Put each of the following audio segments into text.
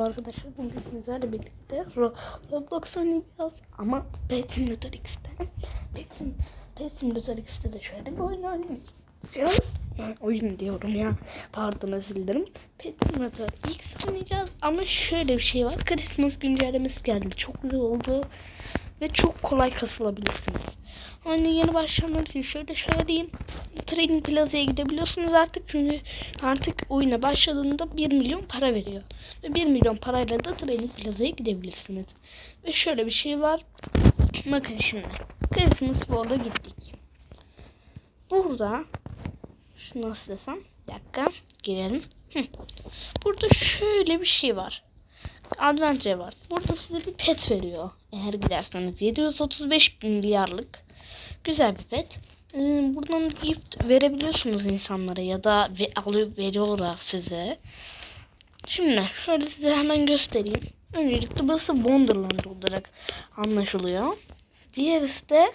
Arkadaşlar bugün sizlerle birlikte Ro- Roblox oynayacağız. Ama Pet Simulator X'te. Pet, Sim Pet Simulator X'te de şöyle bir oyun oynayacağız. Ha, Oyun diyorum ya. Pardon özür dilerim. Pet Simulator X oynayacağız. Ama şöyle bir şey var. Christmas güncellemesi geldi. Çok güzel oldu ve çok kolay kasılabilirsiniz. Hani yeni başlayanlar için şöyle söyleyeyim. Trading Plaza'ya gidebiliyorsunuz artık çünkü artık oyuna başladığında 1 milyon para veriyor. Ve 1 milyon parayla da Trading Plaza'ya gidebilirsiniz. Ve şöyle bir şey var. Bakın şimdi. Christmas World'a gittik. Burada şu nasıl desem bir dakika girelim. Burada şöyle bir şey var. Adventure var. Burada size bir pet veriyor. Eğer giderseniz 735 milyarlık güzel bir pet. Ee, buradan gift verebiliyorsunuz insanlara ya da ve alıp veriyorlar size. Şimdi şöyle size hemen göstereyim. Öncelikle burası Wonderland olarak anlaşılıyor. Diğerisi de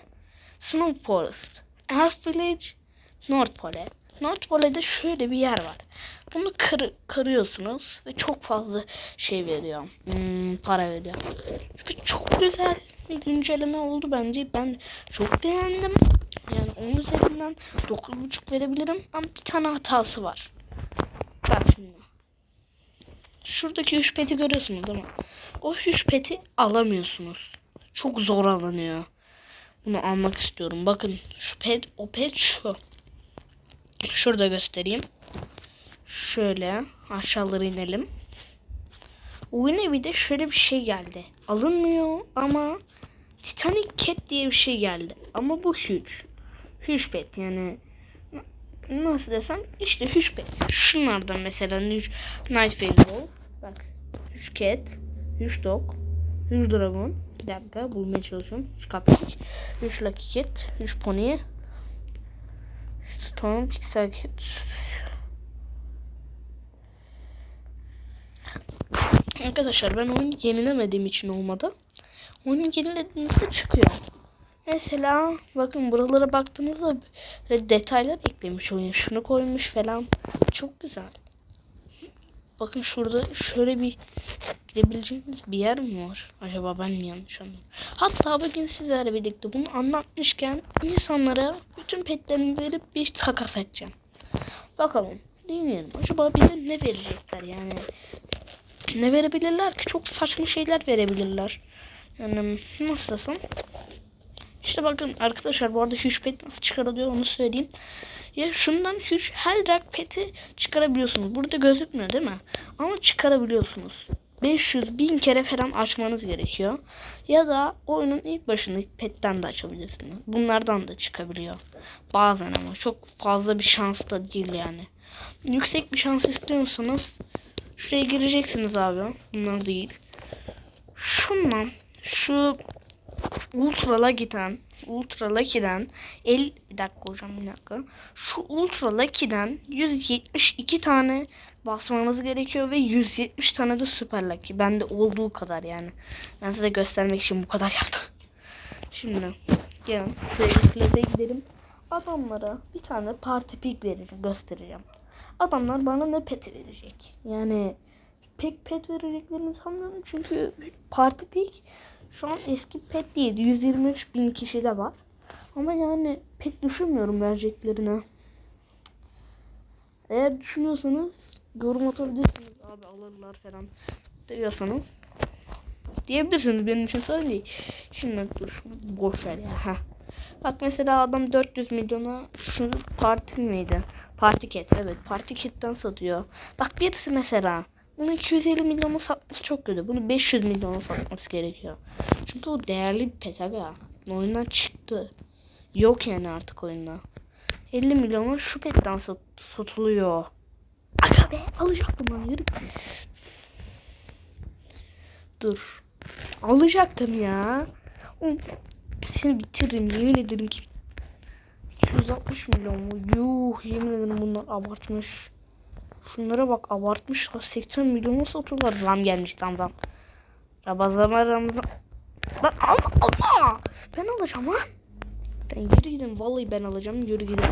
Snow Forest. Elf Village, North Pole. North Pole'de şöyle bir yer var. Bunu kır, kırıyorsunuz ve çok fazla şey veriyor. Hmm, para veriyor. Ve çok güzel bir güncelleme oldu bence. Ben çok beğendim. Yani onun üzerinden 9.5 verebilirim ama bir tane hatası var. Bak şimdi. Şuradaki 3 peti görüyorsunuz mi? O 3 peti alamıyorsunuz. Çok zor alınıyor. Bunu almak istiyorum. Bakın şu pet, o pet şu. Şurada göstereyim. Şöyle aşağılara inelim. Oyuna bir de şöyle bir şey geldi. Alınmıyor ama Titanic Cat diye bir şey geldi. Ama bu huge. Huge pet yani nasıl desem işte huge pet. Şunlardan mesela Huge Night Wolf. Bak Huge Cat, Huge Dog, Huge Dragon. Bir dakika bulmaya çalışıyorum. Huge Cupcake, Huge Lucky Cat, Huge Pony, Pixel Cat. Arkadaşlar ben oyunu yenilemediğim için olmadı. Oyunu yenilediğinizde çıkıyor. Mesela bakın buralara baktığınızda detaylar eklemiş oyun. Şunu koymuş falan. Çok güzel. Bakın şurada şöyle bir gidebileceğiniz bir yer mi var? Acaba ben mi yanlış anladım? Hatta bugün sizlerle birlikte bunu anlatmışken insanlara bütün petlerimi verip bir takas edeceğim. Bakalım. Dinleyelim. Acaba bize ne verecekler yani? Ne verebilirler ki? Çok saçma şeyler verebilirler. Yani nasıl desem? İşte bakın arkadaşlar bu arada huge pet nasıl çıkarılıyor onu söyleyeyim. Ya şundan huge her rank pet'i çıkarabiliyorsunuz. Burada gözükmüyor değil mi? Ama çıkarabiliyorsunuz. 500 bin kere falan açmanız gerekiyor. Ya da oyunun ilk başındaki petten de açabilirsiniz. Bunlardan da çıkabiliyor. Bazen ama çok fazla bir şans da değil yani. Yüksek bir şans istiyorsanız şuraya gireceksiniz abi. Bunlar değil. Şundan şu Ultra Lucky'den Ultra Lucky'den el bir dakika hocam bir dakika. Şu Ultra Lucky'den 172 tane basmanız gerekiyor ve 170 tane de Super Lucky. Bende olduğu kadar yani. Ben size göstermek için bu kadar yaptım. Şimdi gelin Plaza'ya gidelim. Adamlara bir tane party pick vereceğim, göstereceğim. Adamlar bana ne peti verecek? Yani pek pet vereceklerini sanmıyorum çünkü party pick şu an eski pet değil. 123 bin kişi de var. Ama yani pek düşünmüyorum vereceklerine. Eğer düşünüyorsanız yorum atabilirsiniz. Abi alırlar falan diyorsanız. Diyebilirsiniz benim için sorun değil. Şimdi dur boş ver ya. Heh. Bak mesela adam 400 milyona şu parti miydi? Parti ket evet parti ketten satıyor. Bak birisi mesela bunu 250 milyona satması çok kötü. Bunu 500 milyona satması gerekiyor. Çünkü o değerli bir pet aga. Oyundan çıktı. Yok yani artık oyunda. 50 milyona şu petten sat satılıyor. Aga be alacaktım lan yürü. Dur. Alacaktım ya. Seni bitiririm yemin ederim ki. 260 milyon mu? Yuh yemin ederim bunlar abartmış. Şunlara bak abartmışlar. 80 milyona satıyorlar. Zam gelmiş zam zam. Ramazan Ramazan. Ben alma alma. Ben alacağım ha. Ben yürü gidin. Vallahi ben alacağım. Yürü gidin.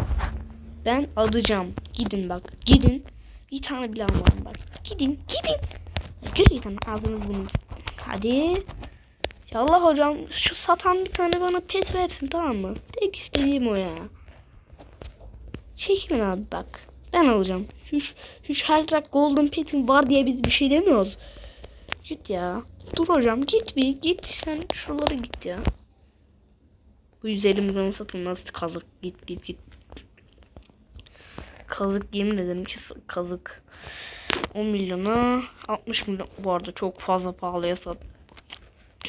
Ben alacağım. Gidin bak. Gidin. Bir tane bile almadım bak. Gidin. Gidin. Gerçekten aldınız bunu. Hadi. Yallah hocam şu satan bir tane bana pet versin tamam mı? Tek istediğim o ya. Çekilin abi bak. Ben alacağım. Şu, şu Sheldrak Golden Pet'in var diye biz bir şey demiyoruz. Git ya. Dur hocam git bir git sen şuralara git ya. Bu 150 milyon satılmaz kazık git git git. Kazık yemin ederim ki kazık. 10 milyona 60 milyon bu arada çok fazla pahalıya sat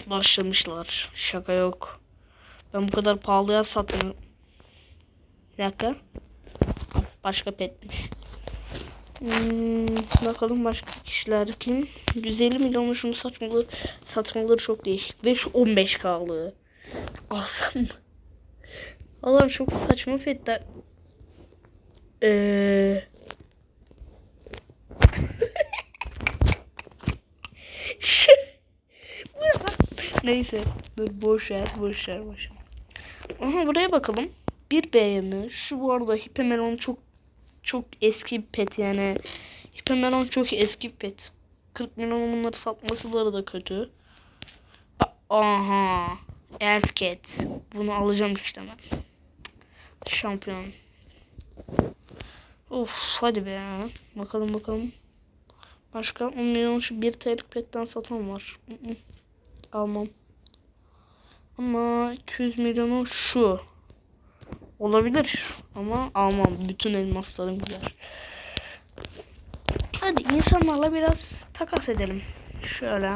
başlamışlar. Şaka yok. Ben bu kadar pahalıya satmıyorum. Bir dakika. Başka petmiş. Hmm, bakalım başka kişiler kim? 150 milyonun şunu satmaları, satmaları çok değişik. Ve şu 15K'lığı. Alsam mı? Allah'ım çok saçma Bu ne lan? Neyse. Dur boş ver, boş ver, boş ver. Aha buraya bakalım. Bir mi? Şu bu arada Hipemelon çok çok eski bir pet yani. Hipemelon çok eski bir pet. 40 milyon bunları satmasıları da kötü. Aha. Elf Cat. Bunu alacağım işte ben. Şampiyon. Of hadi be. Bakalım bakalım. Başka 10 milyon şu 1 TL'lik petten satan var. Almam. Ama 200 milyonu şu. Olabilir ama almam. Bütün elmaslarım gider. Hadi insanlarla biraz takas edelim. Şöyle.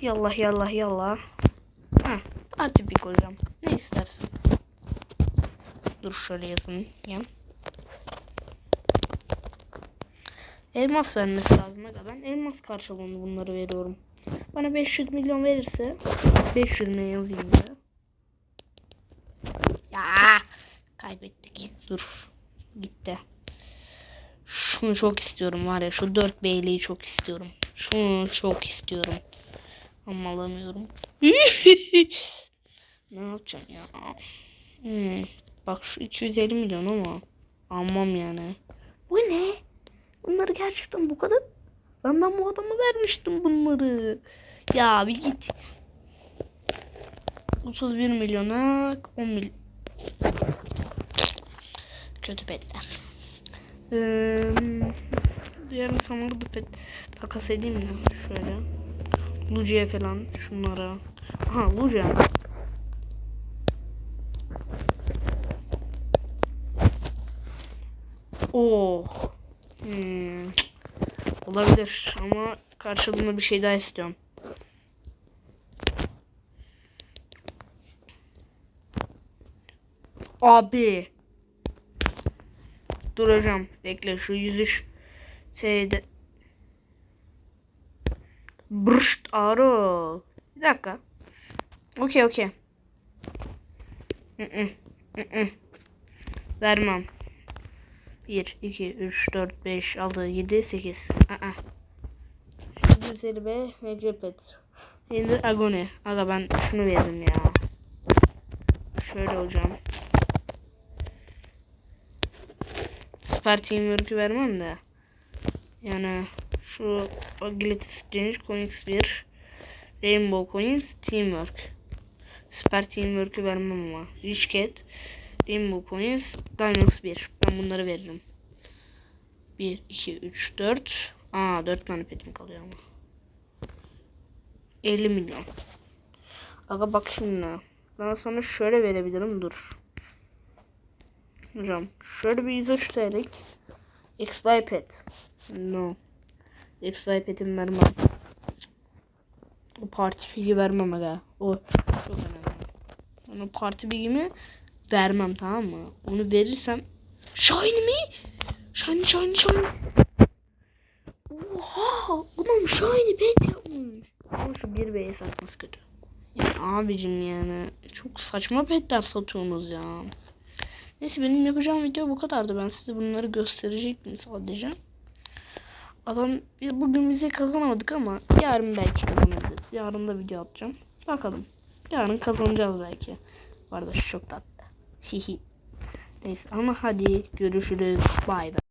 Yallah yallah yallah. Ha, parti bir hocam. Ne istersin? Dur şöyle yazın. Yan. Elmas vermesi lazım. Ben elmas karşılığında bunları veriyorum. Bana 500 milyon verirse 500 milyon yazayım ya. Ya kaybettik. Dur. Gitti. Şunu çok istiyorum var ya. Şu 4 beyliği çok istiyorum. Şunu çok istiyorum. Ama alamıyorum. ne yapacağım ya? Hmm. Bak şu 250 milyon ama almam yani. Bu ne? Bunları gerçekten bu kadar. Ben ben bu adama vermiştim bunları. Ya bir git. 31 milyona 10 milyon. Kötü petler. Ee, diğer insanları da pet takas edeyim mi? Şöyle. Lucia falan şunlara. Aha Lucia. Oh. Hmm. Olabilir ama karşılığında bir şey daha istiyorum. Abi. Dur hocam. Bekle şu yüzüş şeyde. Brşt aro. Bir dakika. Okey okey. Vermem. 1, 2, 3, 4, 5, 6, 7, 8. Aa. 150 B Recepet. Şimdi Agone. Aga ben şunu veririm ya. Şöyle hocam. Süper Teamwork'ü vermem de. Yani şu Agility Exchange Coins 1 Rainbow Coins Teamwork. Süper Teamwork'ü vermem ama. Rich Cat Rainbow Coins Diamonds 1. Ben bunları veririm. 1, 2, 3, 4. Aa 4 tane petim kalıyor ama. 50 milyon. Aga bak şimdi. Ben sana şöyle verebilirim. Dur. Hocam şöyle bir 103 TL'lik X-Ray pet. No. X-Ray petim vermem. O parti bilgi vermem aga. O çok önemli. Ben o parti bilgimi vermem tamam mı? Onu verirsem Shiny mi? Shiny shiny shiny. Oha! Ulan shiny pet yapmış. Ama şu bir beye satması kötü. Yani abicim yani çok saçma petler satıyorsunuz ya. Neyse benim yapacağım video bu kadardı. Ben size bunları gösterecektim sadece. Adam bugün bize kazanamadık ama yarın belki kazanabiliriz. Yarın da video atacağım. Bakalım. Yarın kazanacağız belki. Bu arada şu çok tatlı. Hihi. Neyse ama hadi görüşürüz. Bay bay.